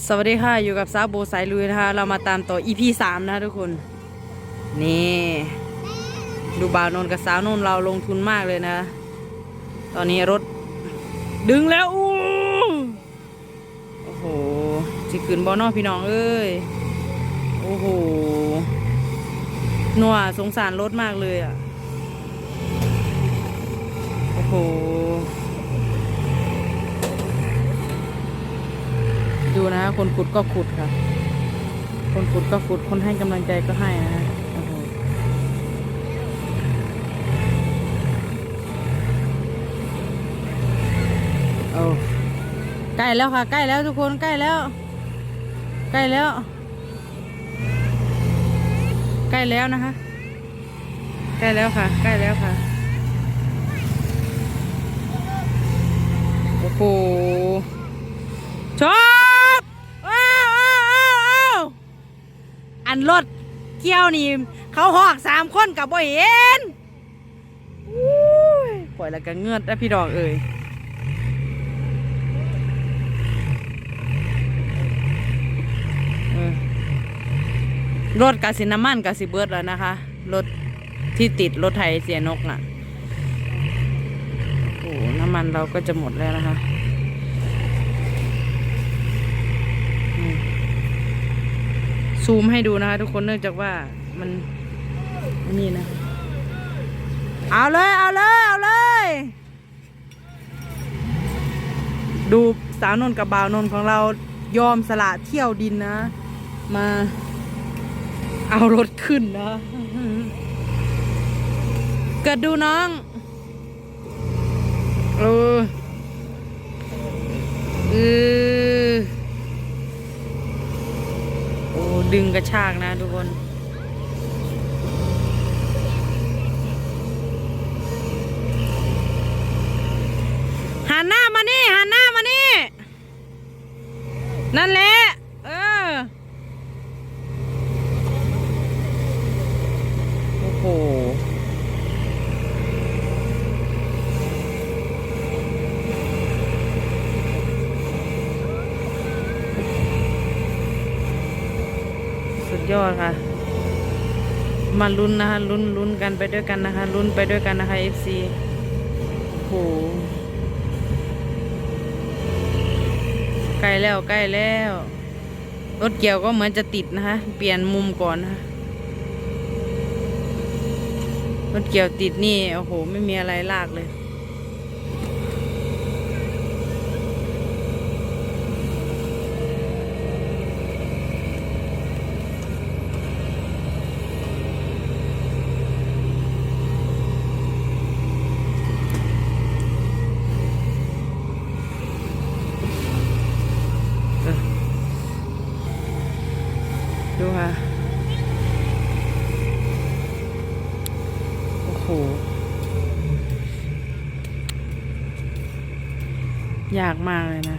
สวัสดีค่ะอยู่กับซาโบสายลุยนะคะ เรามาตามต่อ EP สามนะคะทุกคน นี่ดูบ่าวนนกับสาวนนเราลงทุนมากเลยนะ ตอนนี้รถ ดึงแล้วอู้โอ้โหสิขืนบอนอพี่น้องเอ้ยโอ้โหนัวสงสารรถมากเลยอะโอ้โห ดูนะ คนขุดก็ขุดค่ะ คนขุดก็ขุด คนให้กำลังใจก็ให้นะฮะโอ้โหโอ้ใกล้แล้วค่ะ ใกล้แล้วทุกคนใกล้แล้ว ใกล้แล้ว ใกล้แล้วนะคะ ใกล้แล้วค่ะ ใกล้แล้วค่ะโอ้โหชอบว้าวว้าวว้าวว้าว อันรถเกี่ยวนี่ เขาหอกสามคนกับบ่เห็นปล่อยแล้วก็เงือดนะพี่ดอกเอ่ยรถกาสิน้ำมันกาสิเบิร์ดแล้วนะคะ รถที่ติดรถไทยเสียนกน่ะ โอ้น้ำมันเราก็จะหมดแล้วนะคะ ซูมให้ดูนะคะทุกคนเนื่องจากว่ามันนี่นะ เอาเลย เอาเลย เอาเลย ดูสาวนนท์กับบ่าวนนท์ของเรายอมสละเที่ยวดินนะ มาเอารถขึ้นนะเกิดดูน้องเออเออ โอ้ ดึงกระชากนะทุกคนหันหน้ามานี่หันหน้ามานี่ นั่นแหละ เออ โอ้โห สุดยอดค่ะ มาลุ้นนะคะลุ้นลุ้นกันไปด้วยกันนะคะลุ้นไปด้วยกันนะคะ FC โอ้โหใกล้แล้วใกล้แล้ว รถเกี่ยวก็เหมือนจะติดนะคะ เปลี่ยนมุมก่อนนะคะรถเกี่ยวติดนี่โอ้โห ไม่มีอะไรลากเลย ดูค่ะ โอ้โห ยากมากเลยนะ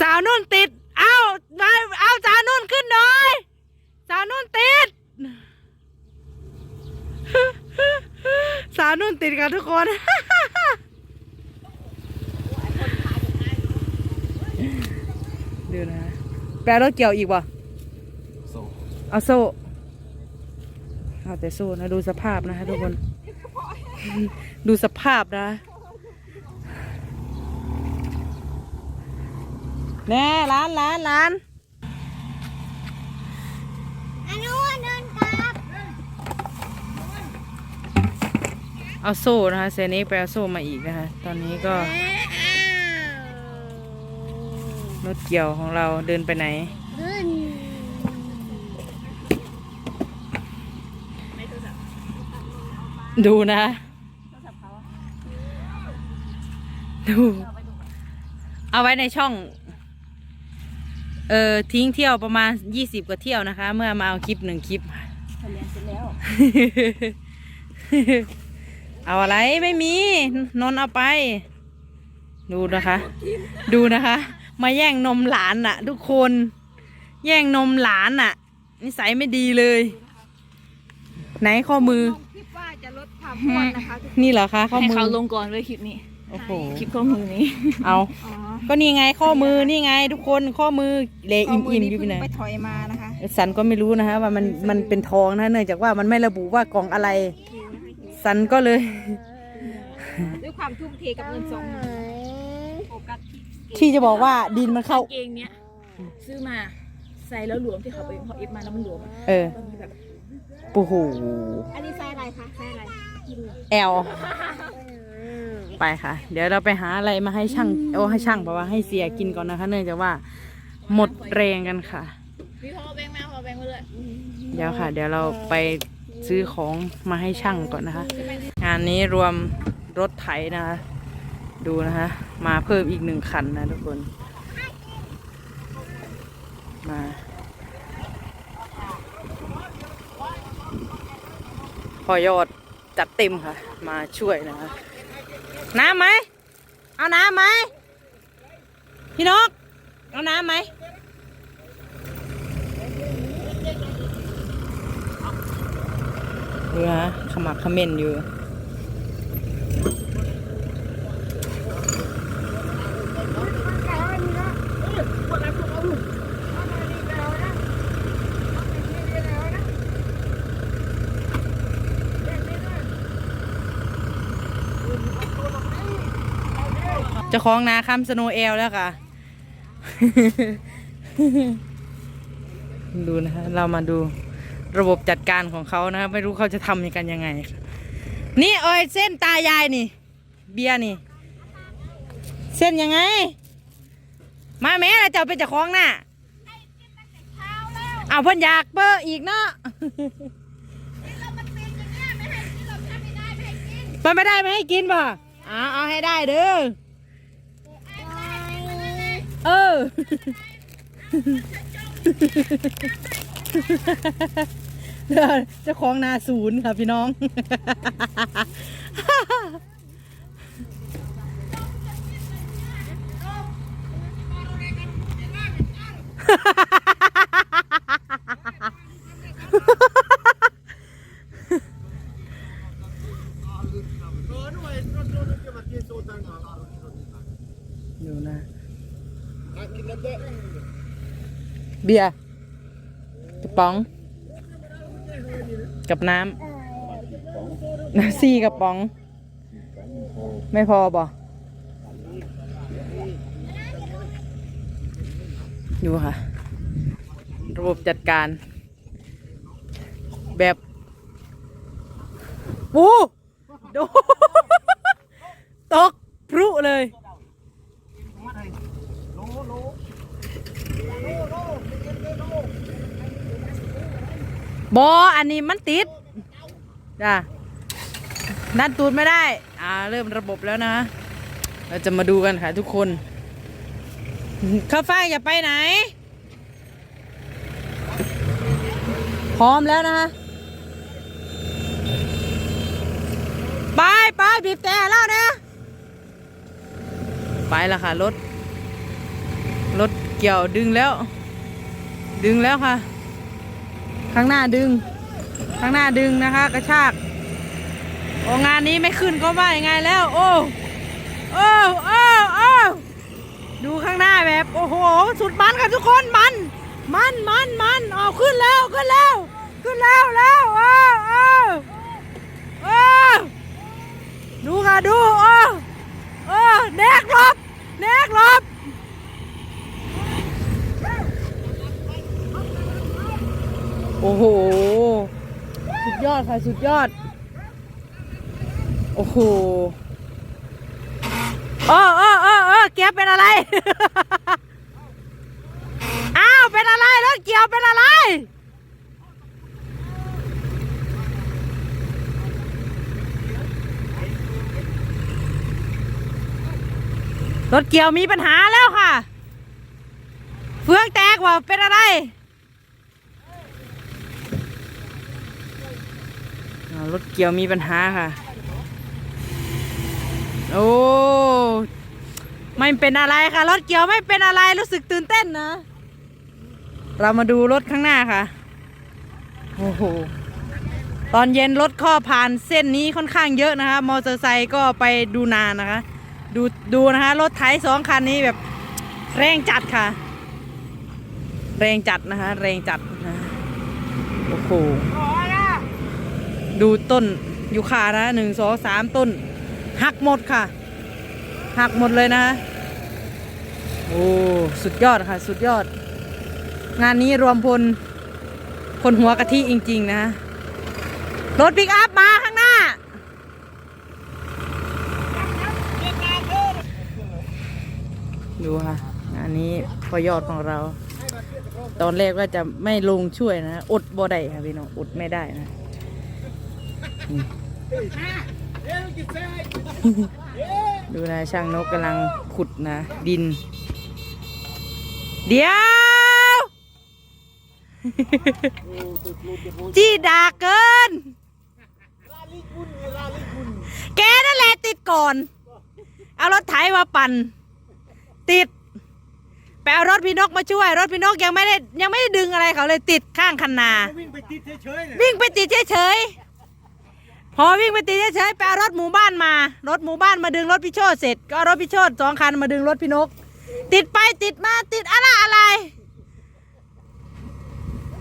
สาวนุ่นติด เอามาเอาสาวนุ่นขึ้นหน่อย สาวนุ่นติด สาวนุ่นติดกันทุกคนดูนะ แปลรถเกี่ยวอีกบ่โซ่เอาโซ่เอาแต่โซ่นะ ดูสภาพนะคะทุกคน ดูสภาพนะ แน่ร้านร้านร้านอนุเดินกลับเอาโซ่นะคะเซนี้ไปเอาโซ่มาอีกนะคะ ตอนนี้ก็รถเกี่ยวของเราเดินไปไหนขึ้นดูนะ ดู เอาไว้ในช่อง เออทิ้งเที่ยวประมาณยี่สิบกว่าเที่ยวนะคะ เมื่อมาเอาคลิปหนึ่งคลิป เอาอะไรไม่มี นนท์เอาไป ดูนะคะ ดูนะคะ มาแย่งนมหลานน่ะ ทุกคน แย่งนมหลานน่ะ นิสัยไม่ดีเลย ไหนข้อมือ คิดว่าจะลดความอ้วนนะคะทุกคนนี่เหรอคะข้อให้มือ เขาลงก่อนเลยคลิปนี้ โอ้โห คลิปข้อมือนี้เอา อ๋อก็นี่ไงข้อมือนี่ไง ทุกคนข้อมือเลอิ่มอิ่มๆอยู่เพิ่ไหนงไปถอยมานะคะสันก็ไม่รู้นะฮะว่ามันมันเป็นทองนะเนื่องจากว่ามันไม่ระบุว่ากล่องอะไร สันก็เลย ด้วยความทุ่มเทกับเงินสองโฟกัสที่ที่จะบอกว่าดินมันเข้า เกงเนี้ยซื้อมาใส่แล้วหลวมที่เขาไปเขาเอฟมาแล้วมันหลวมเออตอนนี้แบบโอ้โหอันนี้ไซส์อะไรคะไซส์อะไรกินแอล ไปค่ะ เดี๋ยวเราไปหาอะไรมาให้ช่างโอ้ให้ช่างเพราะว่าให้เสียกินก่อนนะคะ เนื่องจากว่าหมดแรงกันค่ะ พี่พอแบงค์มาพอแบงค์มาเลยเดี๋ยวค่ะ เดี๋ยวเราไปซื้อของมาให้ช่างก่อนนะคะ งานนี้รวมรถไถนะคะ ดูนะคะ มาเพิ่มอีกหนึ่งคันนะทุกคนมาพอยอดจัดเต็มค่ะ มาช่วยนะคะ น้ำไหม เอาน้ำไหม พี่นก เอาน้ำไหม เรือขมักเขม้นอยู่ เจะคล้าของนาคำสโนเอลแล้วค่ะ ดูนะคะเรามาดูระบบจัดการของเขานะคะไม่รู้เขาจะทำกันยังไง นี่เอ้ยเส้นตายายนี่ เบียร์นี่ เส้นยังไง มาแม่เราจะเป็นเจ้าของน่ะเอาเพิ่นอยากเปอร์อีกเนาะมันไม่ได้ไม่ให้กินป่ะเอาเอาให้ได้เด้อ เออ เจ้าของนาศูนย์ค่ะพี่น้องดูนะ เบียร์กระป๋อง กับน้ำน้ำซี่กระป๋อง ไม่พอบ่ดูค่ะ ระบบจัดการ แบบปูดูตกพรุเลย บออันนี้มันติดจ้ะดันตูดไม่ได้ อ่า เริ่มระบบแล้วนะ เราจะมาดูกันค่ะทุกคน ข้าวฟ่างอย่าไปไหน พร้อมแล้วนะคะไปไปบีบแต่แล้วนะ ไปแล้วค่ะ รถ รถ เกี่ยวดึงแล้ว ดึงแล้วค่ะ ข้างหน้าดึง ข้างหน้าดึงนะคะ กระชากโองานนี้ไม่ขึ้นก็ว่ายังไงแล้ว โอ้โอ้โอ้โอ้ดูข้างหน้าแบบโอ้โห สุดมันค่ะทุกคนมัน มันมันมันออกขึ้นแล้วขึ้นแล้ว ขึ้นแล้วแล้วโอ้โอ้โอ้ดูค่ะดูโอ้แนกหลบแนกหลบ โอ้โห สุดยอดค่ะ สุดยอด โอ้โหเออเออเออเออเกียร์เป็นอะไร อ้าว เป็นอะไรรถเกียวเป็นอะไร รถเกี่ยวมีปัญหาแล้วค่ะ เฟืองแตกว่าเป็นอะไร อ่า รถเกี่ยวมีปัญหาค่ะ โอ้ไม่เป็นอะไรค่ะ รถเกี่ยวไม่เป็นอะไรรู้สึกตื่นเต้นนะ เรามาดูรถข้างหน้าค่ะ โอ้โห ตอนเย็นรถข้อผ่านเส้นนี้ค่อนข้างเยอะนะคะ มอเตอร์ไซค์ก็ไปดูนานนะคะ ดูดูนะคะ รถไถสองคันนี้แบบแรงจัดค่ะ แรงจัดนะคะ แรงจัดนะโอ้โห ดูต้นยูคานะหนึ่งสองสามต้น หักหมดค่ะ หักหมดเลยนะโอ้สุดยอดค่ะ สุดยอด งานนี้รวมพลคนหัวกะทิจริง ๆ นะ รถปิกอัพมาข้างหน้า ดูค่ะ งานนี้พอยอดของเรา ตอนแรกว่าจะไม่ลงช่วยนะ อดบ่ได้ค่ะพี่น้องอดไม่ได้นะ ดูนะช่างนกกำลังขุดนะ ดิน เดี๋ยว จี้ดาเกิน แกนั่นแหละติดก่อน เอารถไถมาปั่น ติดไปเอารถพี่นกมาช่วย รถพี่นกยังไม่ได้ยังไม่ได้ดึงอะไรเขาเลยติดข้างคันนา วิ่งไปติดเฉยๆเลยวิ่งไปติดเฉยๆ พอวิ่งไปติดเฉยๆไปเอารถหมู่บ้านมา รถหมู่บ้านมาดึงรถพี่โชดเสร็จ ก็เอารถพี่โชดสองคันมาดึงรถพี่นก ติดไปติดมาติดอะไรอะไร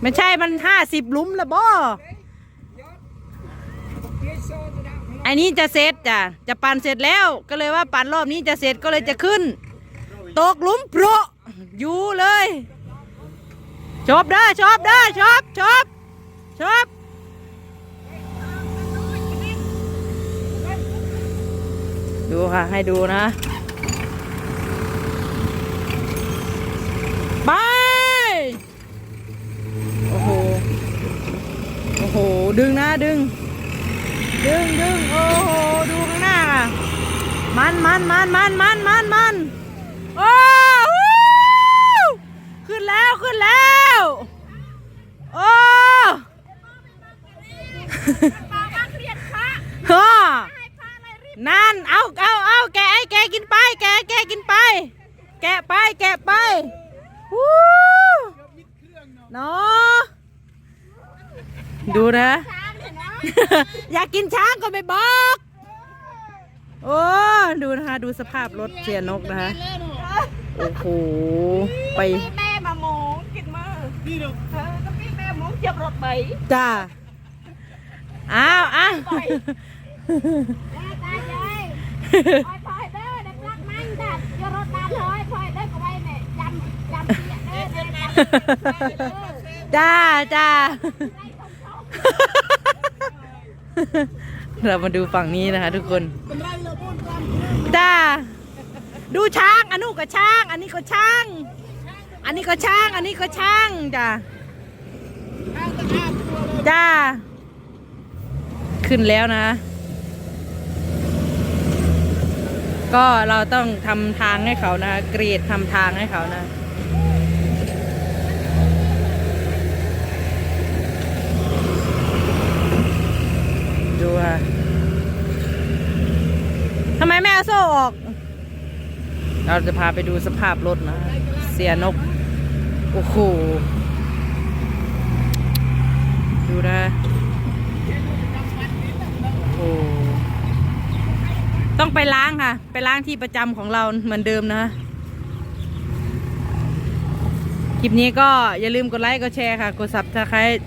ไม่ใช่มันห้าสิบลุมละบ่ไอ้นี้จะเสร็จจ้ะจะปั่นเสร็จแล้วก็เลยว่าปั่นรอบนี้จะเสร็จก็เลยจะขึ้น ตกหลุมโปรอยู่เลยชอบเด้อชอบเด้อชอบชอบชอบ ดูค่ะ ให้ดูนะ ไป โอ้โห โอ้โห ดึงนะ ดึง ดึงดึงโอ้โห ดูข้างหน้าค่ะ มันมันมันมันมันมันมันโอ้โหขึ้นแล้วขึ้นแล้ว โอ้ฮ่า นั่น เอาเอาเอาแกะไอ้แกะกินไป แกะแกะกินไป แกะไป แกะไปวู้เนาะดูนะ อยากกินช้างก็ไม่บอก โอ้ ดูนะคะ ดูสภาพรถเสียนกนะคะ โอ้โห ไป แม่มาหมองกินมานี่เดี๋ยวเออก็พี่แม่หมองเจ็บรถใบจ้า อ้าวอ้าวตายยาย พอยพอยเด้อเด็กรักมันดัดยรถดันเลยพอยเด้อก็ไว้เนี่ยจำจำเสียเด้อเด้อเด้อจ้าจ้าเรามาดูฝั่งนี้นะคะทุกคนจ้าดูช้างอันนู้นก็ช้าง อันนี้ก็ช้าง อันนี้ก็ช้าง อันนี้ก็ช้างจ้าจ้า ขึ้นแล้วนะ ก็เราต้องทำทางให้เขานะเกรดทำทางให้เขานะดูค่ะทำไมไม่เอาโซ่ออก เราจะพาไปดูสภาพรถนะ เสียนก โอ้โห ดูนะ โอ้ ต้องไปล้างค่ะ ไปล้างที่ประจำของเราเหมือนเดิมนะคลิปนี้ก็อย่าลืมกดไลค์กดแชร์ค่ะกดซับสไครต์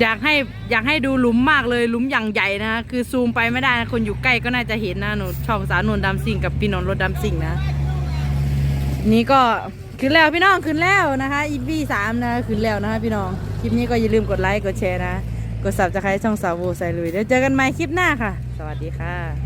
อยากให้อยากให้ดูหลุมมากเลยหลุมอย่างใหญ่นะคะคือซูมไปไม่ได้นะคนอยู่ใกล้ก็น่าจะเห็นนะหนูช่องสาวนวลดำซิ่งกับพี่นนท์รถดำซิ่งนะ นี่ก็ขึ้นแล้วพี่น้องขึ้นแล้วนะคะอีพีสามนะขึ้นแล้วนะคะพี่น้องคลิปนี้ก็อย่าลืมกดไลค์กดแชร์นะ กดซับสไครต์ช่องสาวโวใส่ลุยเดี๋ยวเจอกันใหม่คลิปหน้าค่ะ สวัสดีค่ะ